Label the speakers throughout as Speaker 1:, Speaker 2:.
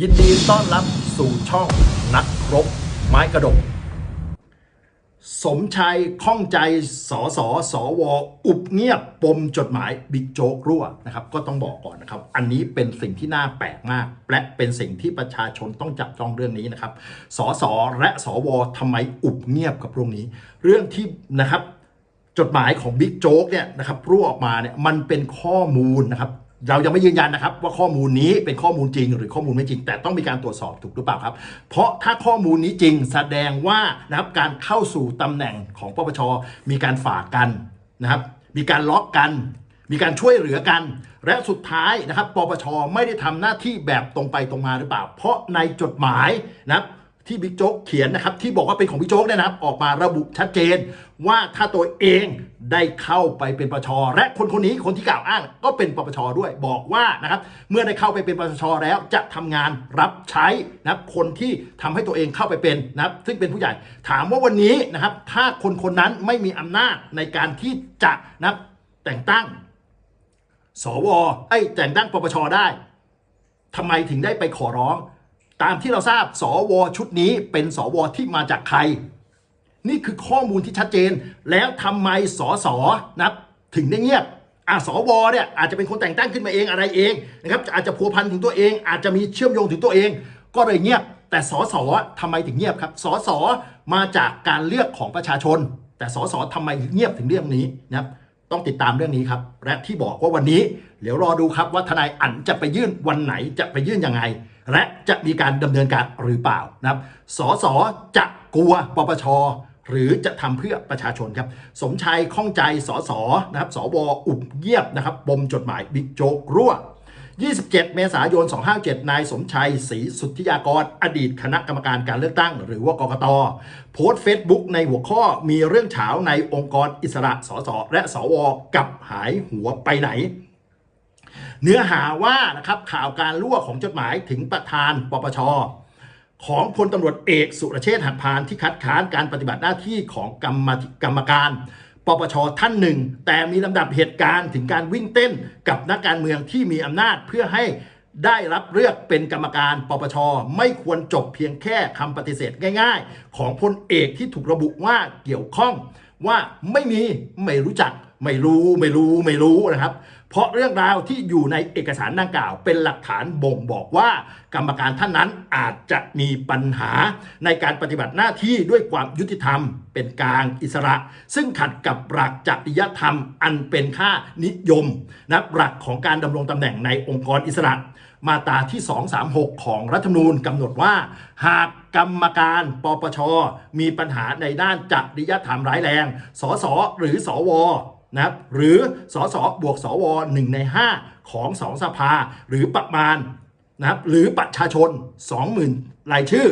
Speaker 1: ยินดีต้อนรับสู่ช่องนักครบไม้กระดก สมชัยข้องใจสสสว อุบเงียบปมจดหมายบิ๊กโจ๊กรั่วนะครับ ก็ต้องบอกก่อนนะครับ อันนี้เป็นสิ่งที่น่าแปลกมาก และเป็นสิ่งที่ประชาชนต้องจับจ้องเรื่องนี้นะครับสสและสวทำไมอุบเงียบกับเรื่องนี้ เรื่องที่นะครับจดหมายของบิ๊กโจ๊กเนี่ยนะครับรั่วออกมาเนี่ยมันเป็นข้อมูลนะครับ เรายังไม่ยืนยันนะครับ ว่าข้อมูลนี้เป็นข้อมูลจริง หรือข้อมูลไม่จริง แต่ต้องมีการตรวจสอบถูกหรือเปล่าครับ เพราะถ้าข้อมูลนี้จริงแสดงว่านะครับการเข้าสู่ตำแหน่งของปปชมีการฝากกันนะครับ มีการล็อกกัน มีการช่วยเหลือกัน และสุดท้ายนะครับ ปปชไม่ได้ทำหน้าที่แบบตรงไปตรงมาหรือเปล่า เพราะในจดหมายนะครับ ที่บิ๊กโจ๊กเขียนนะครับ ที่บอกว่าเป็นของบิ๊กโจ๊กเนี่ยนะครับ ออกมาระบุชัดเจน ว่าถ้าตัวเองได้เข้าไปเป็นปปชและคนคนนี้คนที่กล่าวอ้าง ก็เป็นปปชด้วยบอกว่านะครับ เมื่อได้เข้าไปเป็นปปชแล้วจะทำงานรับใช้นะครับคนที่ทำให้ตัวเองเข้าไปเป็นนะครับ ซึ่งเป็นผู้ใหญ่ถามว่าวันนี้นะครับ ถ้าคนคนนั้นไม่มีอำนาจในการที่จะนะครับแต่งตั้ง สวไอ้แต่งตั้งปปชได้ทำไมถึงได้ไปขอร้อง ตามที่เราทราบสวชุดนี้เป็นสวที่มาจากใคร นี่คือข้อมูลที่ชัดเจน แล้วทำไมสสนะครับถึงได้เงียบอะสวเนี่ยอาจจะเป็นคนแต่งตั้งขึ้นมาเองอะไรเองนะครับอาจจะพัวพันถึงตัวเอง อาจจะมีเชื่อมโยงถึงตัวเอง ก็เลยเงียบ แต่สสทำไมถึงเงียบครับสสมาจากการเลือกของประชาชน แต่สสทำไมเงียบถึงเรื่องนี้นะครับต้องติดตามเรื่องนี้ครับ และที่บอกว่าวันนี้ เดี๋ยวรอดูครับว่าทนายอั๋นจะไปยื่นวันไหนจะไปยื่นยังไง และจะมีการดำเนินการหรือเปล่านะครับ สสจะกลัวปปชหรือจะทำเพื่อประชาชนครับ สมชัยข้องใจสสนะครับสวอุบเงียบนะครับปมจดหมายบิ๊กโจ๊กรั่ว 27 เมษายน 257 นายสมชัยศรีสุทธิยากร อดีตคณะกรรมการการเลือกตั้ง หรือว่ากกต โพสต์เฟซบุ๊กในหัวข้อมีเรื่องเฉาในองค์กรอิสระสสและสวกับหายหัวไปไหน เนื้อหาว่านะครับข่าวการรั่วของจดหมายถึงประธานปปชของพลตำรวจเอกสุรเชษฐ์หักพานที่คัดค้านการปฏิบัติหน้าที่ของกรรมกรรมการปปชท่านหนึ่ง แต่มีลำดับเหตุการณ์ถึงการวิ่งเต้นกับนักการเมืองที่มีอำนาจเพื่อให้ได้รับเลือกเป็นกรรมการปปชไม่ควรจบเพียงแค่คำปฏิเสธง่าย ๆ ของพลเอกที่ถูกระบุว่าเกี่ยวข้องว่าไม่มีไม่รู้จักไม่รู้ไม่รู้ไม่รู้นะครับ เพราะเรื่องราวที่อยู่ในเอกสารดังกล่าว เป็นหลักฐานบ่งบอกว่า กรรมการท่านนั้นอาจจะมีปัญหาในการปฏิบัติหน้าที่ด้วยความยุติธรรม เป็นกลางอิสระ ซึ่งขัดกับหลักจริยธรรม อันเป็นค่านิยมนะหลักของการดำรงตำแหน่งในองค์กรอิสระ มาตราที่ 236 ของรัฐธรรมนูญกำหนดว่า หากกรรมการปปชมีปัญหาในด้านจริยธรรมร้ายแรง สสหรือสว นะครับหรือสสบวกสว1ใน 5 ของ2สภาหรือประมาณนะครับหรือประชาชน 20,000รายชื่อ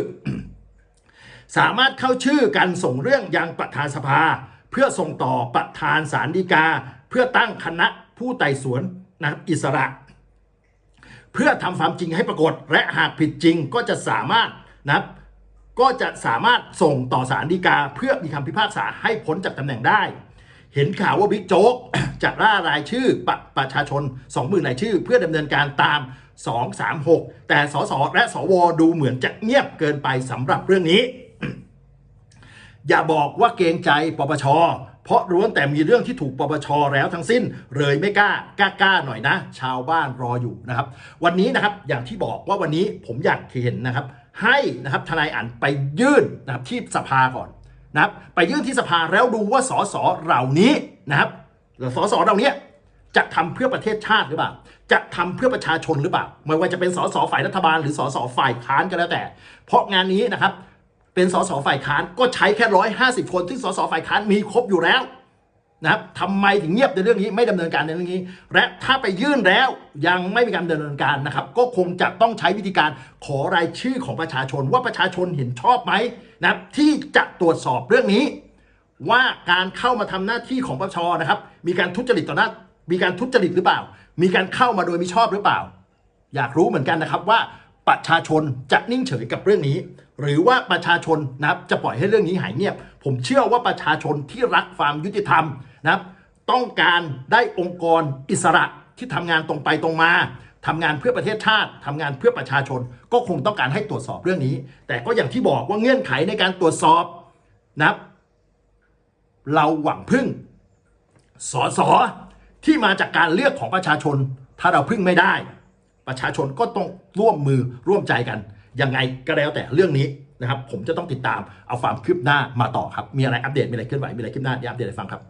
Speaker 1: สามารถเข้าชื่อกันส่งเรื่องยังประธานสภา เพื่อส่งต่อประธานสารดีกา เพื่อตั้งคณะผู้ไต่สวนนะครับอิสระ เพื่อทำความจริงให้ปรากฏ และหากผิดจริงก็จะสามารถนะก็จะสามารถส่งต่อสารดีกา เพื่อมีคำพิพากษาให้พ้นจากตำแหน่งได้ เห็นข่าวว่าบิ๊กโจ๊กจะล่ารายชื่อประประชาชน 20,000รายชื่อ เพื่อดำเนินการตาม 236 แต่สสและสวดูเหมือนจะเงียบเกินไปสำหรับเรื่องนี้ อย่าบอกว่าเกรงใจปปชเพราะล้วนแต่มีเรื่องที่ถูกปปชแล้วทั้งสิ้น เลยไม่กล้ากล้ากล้าหน่อยนะ ชาวบ้านรออยู่นะครับ วันนี้นะครับอย่างที่บอกว่าวันนี้ผมอยากเห็นนะครับ ให้นะครับทนายอันไปยื่นนะครับที่สภาก่อน นะครับไปยื่นที่สภาแล้วดูว่าสสเหล่านี้นะครับสสเหล่านี้จะทำเพื่อประเทศชาติหรือเปล่า จะทำเพื่อประชาชนหรือเปล่า ไม่ว่าจะเป็นสสฝ่ายรัฐบาลหรือสสฝ่ายค้านก็แล้วแต่ เพราะงานนี้นะครับ เป็นสสฝ่ายค้านก็ใช้แค่ร้อยห้าสิบคนที่สสฝ่ายค้านมีครบอยู่แล้ว นะครับทำไมถึงเงียบในเรื่องนี้ไม่ดำเนินการในเรื่องนี้ และถ้าไปยื่นแล้วยังไม่มีการดำเนินการนะครับ ก็คงจะต้องใช้วิธีการขอรายชื่อของประชาชนว่าประชาชนเห็นชอบไหมนะที่จะตรวจสอบเรื่องนี้ ว่าการเข้ามาทำหน้าที่ของปปชนะครับ มีการทุจริตต่อหน้ามีการทุจริตหรือเปล่า มีการเข้ามาโดยมิชอบหรือเปล่า อยากรู้เหมือนกันนะครับว่าประชาชนจะนิ่งเฉยกับเรื่องนี้ หรือว่าประชาชนนะครับจะปล่อยให้เรื่องนี้หายเงียบ ผมเชื่อว่าประชาชนที่รักความยุติธรรมนะครับต้องการได้องค์กรอิสระที่ทำงานตรงไปตรงมาทำงานเพื่อประเทศชาติทำงานเพื่อประชาชน ก็คงต้องการให้ตรวจสอบเรื่องนี้ แต่ก็อย่างที่บอกว่าเงื่อนไขในการตรวจสอบนะครับ เราหวังพึ่งสอสอที่มาจากการเลือกของประชาชน ถ้าเราพึ่งไม่ได้ ประชาชนก็ต้องร่วมมือร่วมใจกันยังไงก็แล้วแต่เรื่องนี้ นะครับผมจะต้องติดตามเอาความคืบหน้ามาต่อครับ มีอะไรอัปเดตมีอะไรเคลื่อนไหวมีอะไรคืบหน้าเดี๋ยวอัปเดตให้ฟังครับ